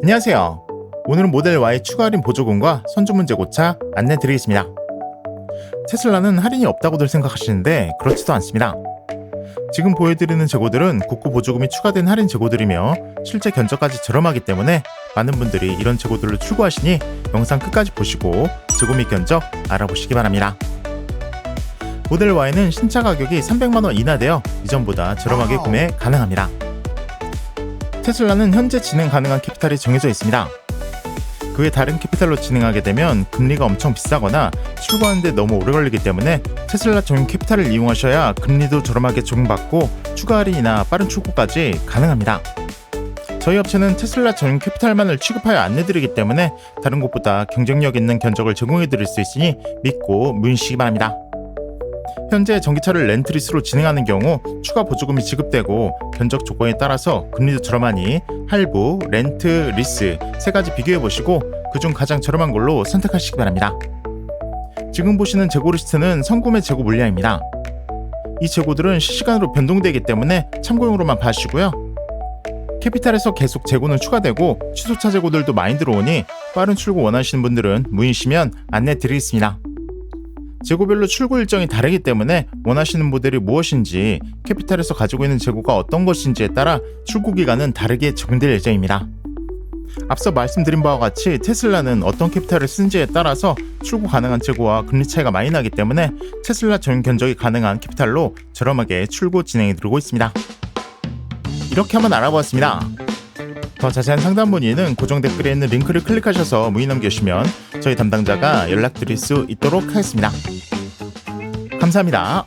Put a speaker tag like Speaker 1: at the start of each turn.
Speaker 1: 안녕하세요. 오늘은 모델 Y 추가 할인 보조금과 선주 문제 고차 안내 드리겠습니다. 테슬라는 할인이 없다고들 생각하시는데 그렇지도 않습니다. 지금 보여드리는 재고들은 국고 보조금이 추가된 할인 재고들이며 실제 견적까지 저렴하기 때문에 많은 분들이 이런 재고들을 출고하시니 영상 끝까지 보시고 재고 및 견적 알아보시기 바랍니다. 모델 Y는 신차 가격이 300만원 이하되어 이전보다 저렴하게 구매 가능합니다. 테슬라는 현재 진행 가능한 캐피탈이 정해져 있습니다. 그 외 다른 캐피탈로 진행하게 되면 금리가 엄청 비싸거나 출고하는데 너무 오래 걸리기 때문에 테슬라 전용 캐피탈을 이용하셔야 금리도 저렴하게 적용받고 추가 할인이나 빠른 출고까지 가능합니다. 저희 업체는 테슬라 전용 캐피탈만을 취급하여 안내드리기 때문에 다른 곳보다 경쟁력 있는 견적을 제공해드릴 수 있으니 믿고 문의시기 바랍니다. 현재 전기차를 렌트리스로 진행하는 경우 추가 보조금이 지급되고 견적 조건에 따라서 금리도 저렴하니 할부, 렌트, 리스 세 가지 비교해 보시고 그중 가장 저렴한 걸로 선택하시기 바랍니다. 지금 보시는 재고 리스트는 선구매 재고 물량입니다. 이 재고들은 실시간으로 변동되기 때문에 참고용으로만 봐주시고요. 캐피탈에서 계속 재고는 추가되고 취소차 재고들도 많이 들어오니 빠른 출고 원하시는 분들은 문의시면 안내 드리겠습니다. 재고별로 출고 일정이 다르기 때문에 원하시는 모델이 무엇인지 캐피탈에서 가지고 있는 재고가 어떤 것인지에 따라 출고 기간은 다르게 적용될 예정입니다. 앞서 말씀드린 바와 같이 테슬라는 어떤 캐피탈을 쓴지에 따라서 출고 가능한 재고와 금리 차이가 많이 나기 때문에 테슬라 전용 견적이 가능한 캐피탈로 저렴하게 출고 진행해 드리고 있습니다. 이렇게 한번 알아보았습니다. 더 자세한 상담 문의는 고정 댓글에 있는 링크를 클릭하셔서 문의 남겨주시면 저희 담당자가 연락드릴 수 있도록 하겠습니다. 감사합니다.